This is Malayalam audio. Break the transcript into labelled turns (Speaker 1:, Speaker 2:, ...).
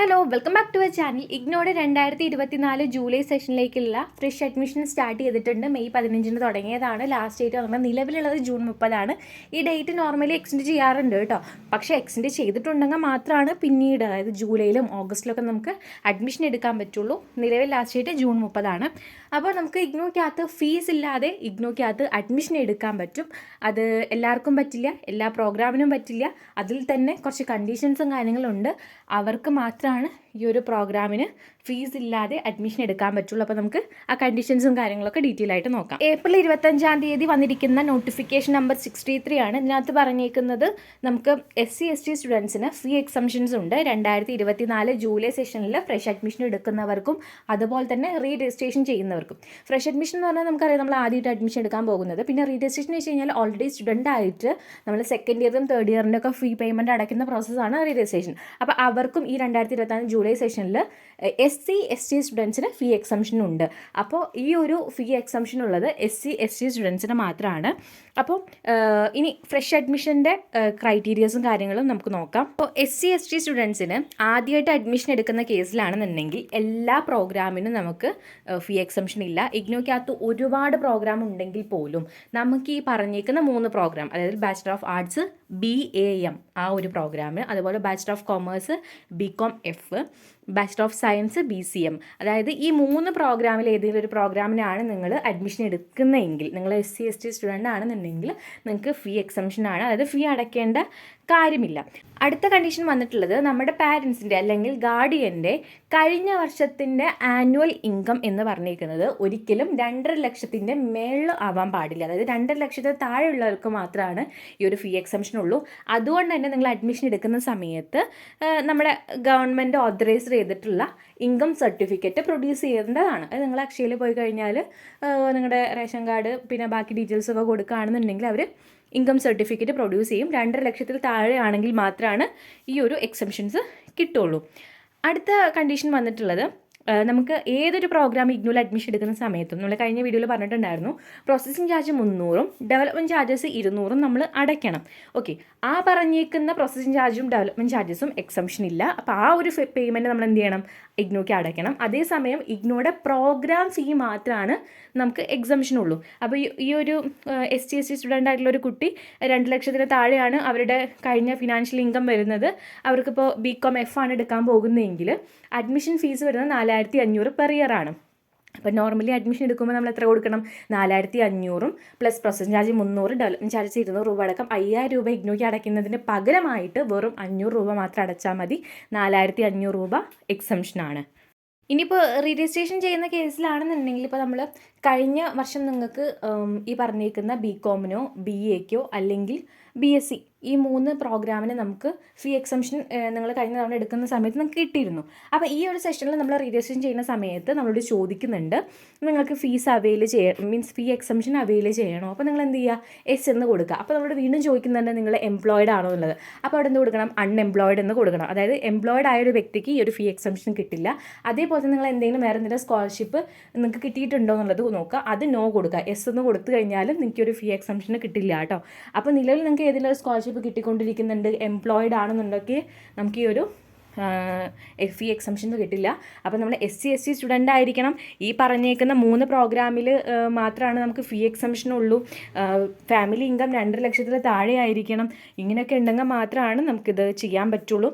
Speaker 1: Hello welcome back to our channel ഇഗ്നോയുടെ രണ്ടായിരത്തി ഇരുപത്തിനാല് ജൂലൈ സെഷനിലേക്കുള്ള ഫ്രഷ് അഡ്മിഷൻ സ്റ്റാർട്ട് ചെയ്തിട്ടുണ്ട്. മെയ് പതിനഞ്ചിന് തുടങ്ങിയതാണ്. ലാസ്റ്റ് ഡേറ്റ് പറഞ്ഞാൽ നിലവിലുള്ളത് ജൂൺ മുപ്പതാണ്. ഈ ഡേറ്റ് നോർമലി എക്സ്റ്റെൻഡ് ചെയ്യാറുണ്ട് കേട്ടോ. പക്ഷേ എക്സ്റ്റെൻഡ് ചെയ്തിട്ടുണ്ടെങ്കിൽ മാത്രമാണ് പിന്നീട് അതായത് ജൂലൈയിലും ഓഗസ്റ്റിലൊക്കെ നമുക്ക് അഡ്മിഷൻ എടുക്കാൻ പറ്റുള്ളൂ. നിലവിൽ ലാസ്റ്റ് ഡേറ്റ് ജൂൺ മുപ്പതാണ്. അപ്പോൾ നമുക്ക് ഇഗ്നോയ്ക്കകത്ത് ഫീസ് ഇല്ലാതെ ഇഗ്നോയ്ക്കകത്ത് അഡ്മിഷൻ എടുക്കാൻ പറ്റും. അത് എല്ലാവർക്കും പറ്റില്ല. എല്ലാ പ്രോഗ്രാമിനും പറ്റില്ല. അതിൽ തന്നെ കുറച്ച് കണ്ടീഷൻസും കാര്യങ്ങളുണ്ട് അവർക്ക് അവർക്ക് മാത്രമാണ് ഈ ഒരു പ്രോഗ്രാമിന് ഫീസ് ഇല്ലാതെ അഡ്മിഷൻ എടുക്കാൻ പറ്റുള്ളൂ. അപ്പോൾ നമുക്ക് ആ കണ്ടീഷൻസും കാര്യങ്ങളൊക്കെ ഡീറ്റെയിൽ ആയിട്ട് നോക്കാം. ഏപ്രിൽ ഇരുപത്തഞ്ചാം തീയതി വന്നിരിക്കുന്ന നോട്ടിഫിക്കേഷൻ നമ്പർ സിക്സ്റ്റി ത്രീ ആണ്. ഇതിനകത്ത് പറഞ്ഞേക്കുന്നത് നമുക്ക് എസ് സി എസ് ടി സ്റ്റുഡൻസിന് ഫ്രീ എക്സംഷൻസ് ഉണ്ട്. രണ്ടായിരത്തി ഇരുപത്തിനാല് ജൂലൈ സെഷനിൽ ഫ്രഷ് അഡ്മിഷൻ എടുക്കുന്നവർക്കും അതുപോലെ തന്നെ റീ രജിസ്ട്രേഷൻ ചെയ്യുന്നവർക്കും. ഫ്രഷ് അഡ്മിഷൻ എന്ന് പറഞ്ഞാൽ നമുക്കറിയാം നമ്മൾ ആദ്യമായിട്ട് അഡ്മിഷൻ എടുക്കാൻ പോകുന്നത്. പിന്നെ റീ രജിസ്ട്രേഷൻ വെച്ച് കഴിഞ്ഞാൽ ഓൾറെഡി സ്റ്റുഡന്റ് ആയിട്ട് നമ്മൾ സെക്കൻഡ് ഇയറും തേർഡ് ഇയറിന്റെ ഒക്കെ ഫീ പേയ്മെന്റ് അടയ്ക്കുന്ന പ്രോസസ്സാണ് റീ രജിസ്ട്രേഷൻ അപ്പോൾ അവർക്കും ഈ രണ്ടായിരത്തി ഇരുപത്തിനാല് ജൂലൈ സെഷനിൽ എസ് സി എസ് ടി സ്റ്റുഡൻസിന് ഫീ എക്സംഷൻ ഉണ്ട്. അപ്പോൾ ഈ ഒരു ഫീ എക്സംഷൻ ഉള്ളത് എസ് സി എസ് ടി സ്റ്റുഡൻസിന് മാത്രമാണ് അപ്പോൾ ഇനി ഫ്രഷ് അഡ്മിഷന്റെ ക്രൈറ്റീരിയസും കാര്യങ്ങളും നമുക്ക് നോക്കാം. അപ്പോൾ എസ് സി എസ് ടി സ്റ്റുഡൻസിന് ആദ്യമായിട്ട് അഡ്മിഷൻ എടുക്കുന്ന കേസിലാണെന്നുണ്ടെങ്കിൽ എല്ലാ പ്രോഗ്രാമിനും നമുക്ക് ഫീ എക്സംഷൻ ഇല്ല. ഇഗ്നോയ്ക്കകത്ത് ഒരുപാട് പ്രോഗ്രാം ഉണ്ടെങ്കിൽ പോലും നമുക്ക് ഈ പറഞ്ഞേക്കുന്ന മൂന്ന് പ്രോഗ്രാം അതായത് bachelor of arts B A M ആ ഒരു പ്രോഗ്രാം അതുപോലെ bachelor of commerce B com F bachelor of science B C M അതായത് ഈ മൂന്ന് പ്രോഗ്രാമിൽ ഏതെങ്കിലും ഒരു പ്രോഗ്രാമിനാണ് നിങ്ങൾ അഡ്മിഷൻ എടുക്കുന്നതെങ്കിൽ നിങ്ങൾ S C S T student ആണെന്നുണ്ടെങ്കിൽ നിങ്ങൾക്ക് ഫീ എക്സംഷൻ ആണ്. അതായത് ഫീ അടയ്ക്കേണ്ട കാര്യമില്ല. അടുത്ത കണ്ടീഷൻ വന്നിട്ടുള്ളത് നമ്മുടെ പാരൻസിന്റെ അല്ലെങ്കിൽ ഗാർഡിയന്റെ കഴിഞ്ഞ വർഷത്തിന്റെ ആനുവൽ ഇൻകം എന്ന് പറഞ്ഞിരിക്കുന്നത് ഒരിക്കലും രണ്ടര ലക്ഷത്തിന്റെ മേളിൽ ആവാൻ പാടില്ല. അതായത് രണ്ടര ലക്ഷത്തിന് താഴെയുള്ളവർക്ക് മാത്രമാണ് ഈ ഒരു ഫീ എക്സംഷൻ ഉള്ളൂ. അതുകൊണ്ട് തന്നെ നിങ്ങൾ അഡ്മിഷൻ എടുക്കുന്ന സമയത്ത് നമ്മുടെ ഗവൺമെന്റ് ഓതറൈസ് ചെയ്തിട്ടുള്ള ഇൻകം സർട്ടിഫിക്കറ്റ് പ്രൊഡ്യൂസ് ചെയ്യേണ്ടതാണ്. അത് നിങ്ങൾ അക്ഷയയിൽ പോയി കഴിഞ്ഞാൽ നിങ്ങളുടെ റേഷൻ കാർഡ് പിന്നെ ബാക്കി ഡീറ്റെയിൽസ് ഒക്കെ കൊടുക്കുകയാണെന്നുണ്ടെങ്കിൽ അവർ ഇൻകം സർട്ടിഫിക്കറ്റ് പ്രൊഡ്യൂസ് ചെയ്യും. രണ്ടര ലക്ഷത്തിൽ താഴെയാണെങ്കിൽ മാത്രമാണ് ഈ ഒരു എക്സംഷൻസ് കിട്ടുള്ളൂ അടുത്ത കണ്ടീഷൻ വന്നിട്ടുള്ളത് നമുക്ക് ഏതൊരു പ്രോഗ്രാം ഇഗ്നോൽ അഡ്മിഷൻ എടുക്കുന്ന സമയത്തും നമ്മൾ കഴിഞ്ഞ വീഡിയോയിൽ പറഞ്ഞിട്ടുണ്ടായിരുന്നു പ്രോസസ്സിംഗ് ചാർജ് മുന്നൂറും ഡെവലപ്മെന്റ് ചാർജസ് ഇരുന്നൂറും നമ്മൾ അടയ്ക്കണം. ഓക്കെ ആ പറഞ്ഞേക്കുന്ന പ്രോസസ്സിംഗ് ചാർജും ഡെവലപ്മെന്റ് ചാർജസും എക്സംഷൻ ഇല്ല. അപ്പോൾ ആ ഒരു പേയ്മെന്റ് നമ്മൾ എന്ത് ചെയ്യണം? ഇഗ്നോയ്ക്ക് അടയ്ക്കണം. അതേസമയം ഇഗ്നോയുടെ പ്രോഗ്രാം ഫീ മാത്രമാണ് നമുക്ക് എക്സംഷൻ ഉള്ളൂ. അപ്പോൾ ഈ ഒരു S T S T student ആയിട്ടുള്ള ഒരു കുട്ടി രണ്ട് ലക്ഷത്തിന് താഴെയാണ് അവരുടെ കഴിഞ്ഞ ഫിനാൻഷ്യൽ ഇൻകം വരുന്നത്. അവർക്കിപ്പോൾ ബി കോം എഫ് ആണ് എടുക്കാൻ പോകുന്നതെങ്കിൽ അഡ്മിഷൻ ഫീസ് വരുന്നത് നാലായിരത്തി അഞ്ഞൂറ് പെർ ഇയർ ആണ്. അപ്പോൾ നോർമലി അഡ്മിഷൻ എടുക്കുമ്പോൾ നമ്മൾ എത്ര കൊടുക്കണം? നാലായിരത്തി അഞ്ഞൂറും പ്ലസ് പ്രോസസ്സിംഗ് ചാർജ് മുന്നൂറ് ഡെവലപ്മെന്റ് ചാർജ് ഇരുന്നൂറ് രൂപ അടക്കം അയ്യായിരം രൂപ ഇഗ്നോയ്ക്ക് അടയ്ക്കുന്നതിന് പകരമായിട്ട് വെറും അഞ്ഞൂറ് രൂപ മാത്രം അടച്ചാൽ മതി. നാലായിരത്തി അഞ്ഞൂറ് രൂപ എക്സംഷനാണ് ഇനിയിപ്പോൾ രജിസ്ട്രേഷൻ ചെയ്യുന്ന കേസിലാണെന്നുണ്ടെങ്കിൽ ഇപ്പോൾ നമ്മൾ കഴിഞ്ഞ വർഷം നിങ്ങൾക്ക് ഈ പറഞ്ഞിരിക്കുന്ന ബി കോമിനോ ബി എക്കോ അല്ലെങ്കിൽ ബി എസ് സി ഈ മൂന്ന് പ്രോഗ്രാമിന് നമുക്ക് ഫീ എക്സംഷൻ നിങ്ങൾ കഴിഞ്ഞ തവണ എടുക്കുന്ന സമയത്ത് നിങ്ങൾക്ക് കിട്ടിയിരുന്നു. അപ്പോൾ ഈ ഒരു സെഷനിൽ നമ്മൾ രജിസ്ട്രേഷൻ ചെയ്യുന്ന സമയത്ത് നമ്മളോട് ചോദിക്കുന്നുണ്ട് നിങ്ങൾക്ക് ഫീസ് അവൈൽ ചെയ്യണം മീൻസ് ഫീ എക്സംഷൻ അവൈൽ ചെയ്യണോ? അപ്പോൾ നിങ്ങൾ എന്ത് ചെയ്യുക? എസ് എന്ന് കൊടുക്കുക. അപ്പോൾ നമ്മളോട് വീണ്ടും ചോദിക്കുന്നുണ്ട് നിങ്ങൾ എംപ്ലോയിഡ് ആണോ എന്നുള്ളത്. അപ്പോൾ അവിടെ എന്ത് കൊടുക്കണം? അൺഎംപ്ലോയിഡ് എന്ന് കൊടുക്കണം. അതായത് എംപ്ലോയിഡ് ആയ ഒരു വ്യക്തിക്ക് ഈ ഒരു ഫീ എക്സംഷൻ കിട്ടില്ല. അതേപോലെ നിങ്ങൾ എന്തെങ്കിലും വേറെ എന്തെങ്കിലും സ്കോളർഷിപ്പ് നിങ്ങൾക്ക് കിട്ടിയിട്ടുണ്ടോ എന്നുള്ളത് നോക്കുക. അത് നോ കൊടുക്കുക. എസ് എന്ന് കൊടുത്തു കഴിഞ്ഞാലും നിങ്ങൾക്ക് ഒരു ഫീ എക്സംഷന് കിട്ടില്ല കേട്ടോ. അപ്പോൾ നിലവിൽ നിങ്ങൾക്ക് ഏതെങ്കിലും സ്കോളർഷിപ്പ് കിട്ടിക്കൊണ്ടിരിക്കുന്നുണ്ട് എംപ്ലോയിഡ് ആണെന്നുണ്ടെങ്കിൽ നമുക്ക് ഈ ഒരു ഇ എക്സംഷൻ കിട്ടില്ല. അപ്പോൾ നമ്മൾ S C S C student ആയിരിക്കണം. ഈ പറഞ്ഞേക്കുന്ന മൂന്ന് പ്രോഗ്രാമിൽ മാത്രമാണ് നമുക്ക് ഫീ എക്സംഷൻ ഉള്ളൂ. ഫാമിലി ഇൻകം രണ്ടര ലക്ഷത്തിൽ താഴെ ആയിരിക്കണം ഇങ്ങനെയൊക്കെ ഉണ്ടെങ്കിൽ മാത്രമാണ് നമുക്കിത് ചെയ്യാൻ പറ്റുള്ളൂ.